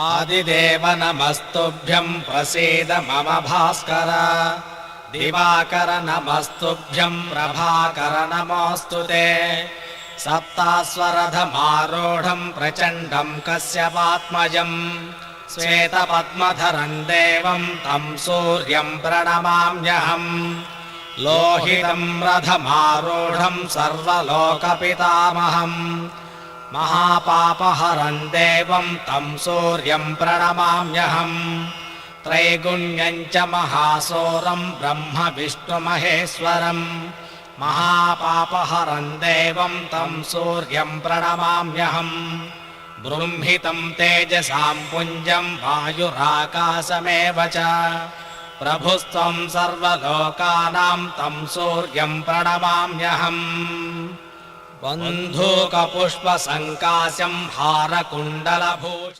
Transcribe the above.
आदिदेव नमस्तुभ्यं प्रसीद मम भास्कर दिवाकर नमस्तुभ्यं प्रभाकर नमोऽस्तु ते सप्तास्वरथमारूढं प्रचण्डं कश्यपात्मजम् श्वेतपद्मधरं देवं तं सूर्यं प्रणमाम्यहम् लोहितं रथमारूढं सर्वलोकपितामहम् महापापहरम् देवम् तम् सूर्यम् प्रणमाम्यहम्। त्रैगुण्यम् च महासोरम् ब्रह्मविष्णुमहेश्वरम् महापापहरम् देवम् तम् सूर्यम् प्रणमाम्यहम्। बृंहितम् तेजसाम् पुञ्जम् वायुराकाशमेव च। प्रभुस्त्वम् सर्वलोकानाम् तम् सूर्यम् प्रणमाम्यहम्। बन्धूकपुष्पसङ्काशं हारकुण्डलभूषि